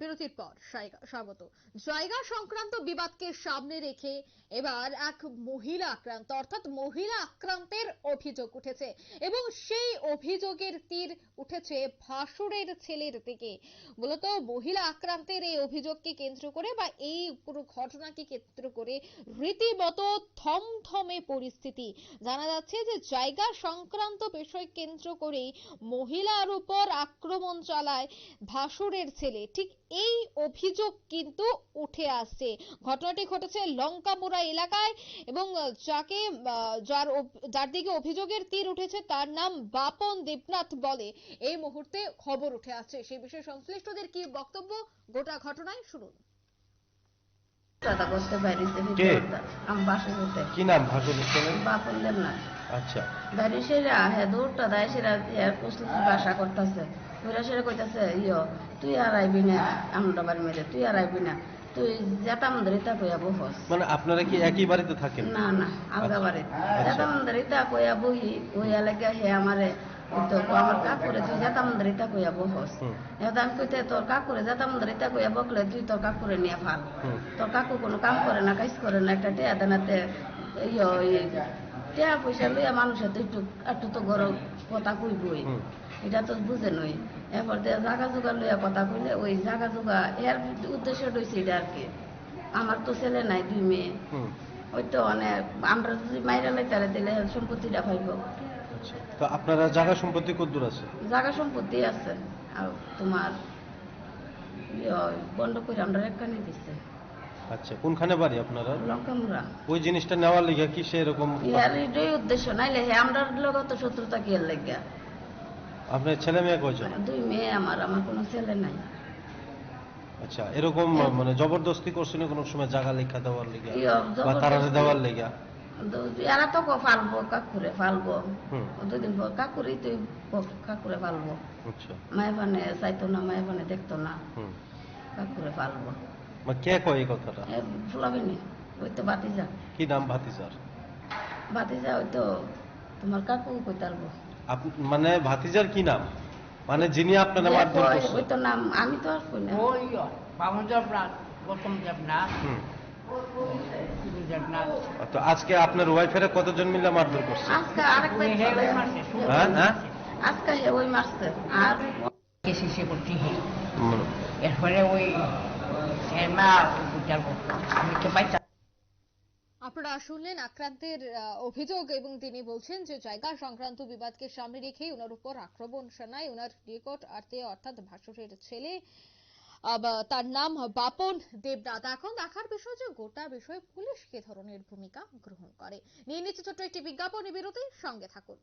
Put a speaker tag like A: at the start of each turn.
A: বিরতির পর স্বাগত। জায়গা সংক্রান্ত বিবাদকে সামনে রেখে এবার এক মহিলা আক্রান্ত, অর্থাৎ মহিলা আক্রান্তের অভিযোগ উঠেছে এবং সেই অভিযোগের তীর উঠেছে ভাসুরের ছেলের দিকে। মূলত মহিলা আক্রান্তের এই অভিযোগকে কেন্দ্র করে বা এই পুরো ঘটনাকে কেন্দ্র করে রীতিমতো থমথমে পরিস্থিতি। জানা যাচ্ছে যে জায়গা সংক্রান্ত বিষয় কেন্দ্র করেই মহিলার উপর আক্রমণ চালায় ভাসুরের ছেলে। ঠিক এই অভিযোগ কিন্তু উঠে আসছে। ঘটনাটি ঘটেছে লঙ্কামুড়া এলাকায় এবং যাকে যার যার দিকে অভিযোগের তীর উঠেছে তার নাম বাপন দেবনাথ বলে এই মুহূর্তে খবর উঠে আসছে। সেই বিষয়ে সংশ্লিষ্টদের কি বক্তব্য? গোটা ঘটনায় শুনুন।
B: দাদা করতে
C: কে?
B: আমি বাসে যেতে
C: কি নাম? ছেলে
B: বাপন দেব না
C: আচ্ছা
B: বাড়ি সেরা হে দৌড়টা দেয় সেরা বাসা করতেছে। ওরা সেরা কইতাছে ইয়ো তুই আর আইবি না আমরা বাড়ি মেরে তুই আর আইবি না তুই যেতাম ধরিতা কইয়া বহস
C: মানে আপনারা কি একই বাড়িতে থাকেন?
B: না না আলগা বাড়ি যেতাম ধরিতা কইয়া বহি কইয়া লাগে হে আমারে তো আমার কাকুরে তুই যেতাম ধরিতা কইয়া বহস
C: হুম।
B: এবার আমি কইতে তোর কাকুরে যেতাম ধরিতা কইয়া বকলে তুই তোর কাকুরে নিয়ে ফাল।
C: হুম।
B: তোর কাকু কোনো কাম করে না কাজ করে না একটা টেয়া দেনাতে ইয়ো টেয়া পয়সা লইয়া মানুষের তো একটু একটু তো গরম কথা কইবই। এটা তো বুঝে নই। এরপর দিয়ে জাগা জোগা লইয়া কথা কইলে ওই জাগা জোগা এর উদ্দেশ্য রয়েছে এটা আর কি। আমার তো ছেলে নাই দুই মেয়ে। ওই তো অনেক আমরা যদি মাইরা লাইতারে দিলে সম্পত্তিটা পাইব।
C: আচ্ছা তো আপনারা জায়গা সম্পত্তি কদ্দূর আছে?
B: জাগা সম্পত্তি আছে আর তোমার ইয়ো, বন্ধ করে আমরা একখানে দিচ্ছে
C: আচ্ছা কোনখানে বাড়ি আপনারা?
B: লঙ্কামুরা
C: ওই জিনিসটা নেওয়ার লিগে কি সেরকম
B: ইয়ার এটাই উদ্দেশ্য নাইলে হে আমরা লগত শত্রুতা কি লাগে
C: আপনার ছেলে মেয়ে কয়জন?
B: দুই মেয়ে আমার আমার কোনো ছেলে নাই।
C: আচ্ছা এরকম মানে জবরদস্তি করছিল কোনো সময় জায়গা লেখা দেওয়ার লিগে বা দেওয়ার লিগে
B: এরা তো ফালবো কাকুরে ফালবো দুদিন পর তুই কাকুরে ফালবো
C: আচ্ছা।
B: মায়ের পানে চাইতো না মায়ের পানে দেখতো না। কাকুরে ফালবো
C: কে কয় এই কথাটা?
B: ফুলাবিনি ওই তো বাতিজা
C: কি নাম ভাতিজার?
B: বাতিজা ওই তো তোমার কাকু কইতারবো।
C: মানে ভাতিজার কি নাম? মানে যিনি আপনারা মারধর
B: ওই তো নাম আমি তো আর কই না।
D: ওই বামন দেবনাথ গৌতম দেবনাথ
C: তো আজকে আপনার ওয়াইফের কতজন মিলে মারধর করছে?
B: আজকে
C: হ্যাঁ হ্যাঁ।
B: আজকে ওই মারছে। আর
D: করছি এরপরে ওই আমি তো পাইতাম
A: আপনারা শুনলেন আক্রান্তের অভিযোগ এবং তিনি বলছেন যে জায়গা সংক্রান্ত বিবাদকে সামনে রেখে ওনার উপর আক্রমণ শোনায়। ওনার নিকট আর্তে অর্থাৎ ভাসুরের ছেলে তার নাম বাপন দেবনাথ। এখন দেখার বিষয় যে গোটা বিষয়ে পুলিশ কে ধরনের ভূমিকা গ্রহণ করে। নিয়ে নিচ্ছে ছোট্ট একটি বিজ্ঞাপন বিরতি, সঙ্গে থাকুন।